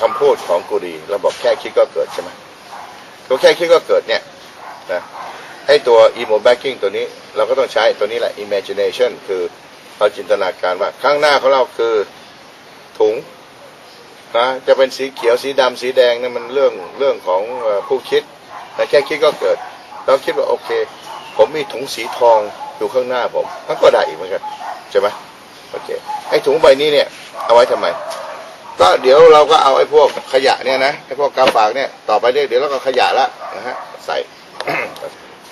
คำพูดของกูดีเราบอกแค่คิดก็เกิดใช่ไหมก็แค่คิดก็เกิดเนี่ยนะไอตัว emo backing ตัวนี้เราก็ต้องใช้ตัวนี้แหละ imagination คือเราจินตนาการว่าข้างหน้าของเราคือถุงนะจะเป็นสีเขียวสีดำสีแดงเนี่ยมันเรื่องเรื่องของผู้คิดแต่แค่คิดก็เกิด เราคิดว่าโอเค ผมมีถุงสีทองอยู่ข้างหน้าผมมันก็ได้อีกเหมือนกันใช่ไหมโอเคไอ้ถุงใบนี้เนี่ยเอาไว้ทำไม ก็เดี๋ยวเราก็เอาไอ้พวกขยะเนี่ยนะไอ้พวกกาฝากเนี่ยต่อไปเนี่อยเดี๋ยวเราก็ขยะละนะฮะใส่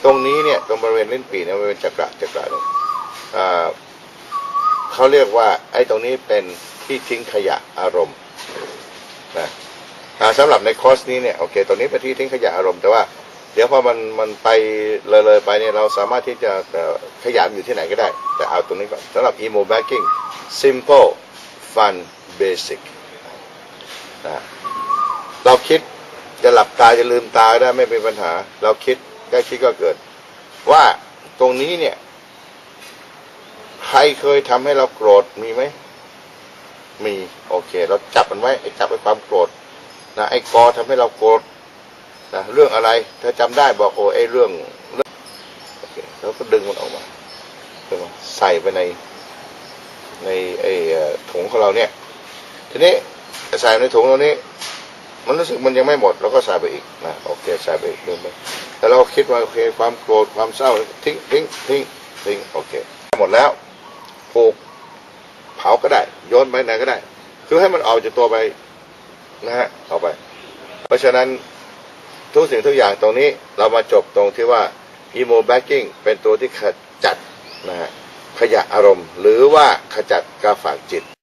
ตรงนี้เนี่ยตรงบริเวณเลิ้นปีเนี่ยบริเวณจักระจักระเนี่ยเขาเรียกว่าไอ้ตรงนี้เป็นที่ทิ้งขยะอารมณ์นะสำหรับในคอร์สนี้เนี่ยโอเคตรงนี้เป็นที่ทิ้งขยะอารมณ์แต่ว่าเดี๋ยวพอมันมันไปเลยเลยไปเนี่ยเราสามารถที่จะเอ่อขยะอยู่ที่ไหนก็ได้ แต่เอาตรงนี้ก่อนสำหรับ emo backing simple fun basic นะเราคิดจะหลับตาจะลืมตาได้ไม่เป็นปัญหา เราคิดแค่คิดก็เกิด ว่าตรงนี้เนี่ย ใครเคยทำให้เราโกรธมีไหมมี โอเค เราจับมันไว้ไอ้จับไอ้ความโกรธนะไอ้กอทำให้เราโกรธนะเรื่องอะไร ถ้าจำได้บอกโอ้ไอ้เรื่องเรื่องโอเคเราก็ดึงมันออกมาดึงมาใส่ไปในในไอ้ถุงของเราเนี่ยทีนี้ ใส่ในถุงเรานี้ มันรู้สึกมันยังไม่หมดเราก็ใส่ไปอีกนะโอเคใส่ไปอีกเรื่งไปแต่เราคิดว่าโอเคความโกรธความเศร้าทิ้งทิ้งทิ้งทิ้งโอเคหมดแล้วผูกเผาก็ได้โยนไปไหนก็ได้ คือให้มันออกจากตัวไปนะฮะออกไป เพราะฉะนั้นทุกสิ่งทุกอย่างตรงนี้เรามาจบตรงที่ว่า emo backing เป็นตัวที่ขจัดนะฮะขยะอารมณ์ หรือว่าขจัดกาฝากจิต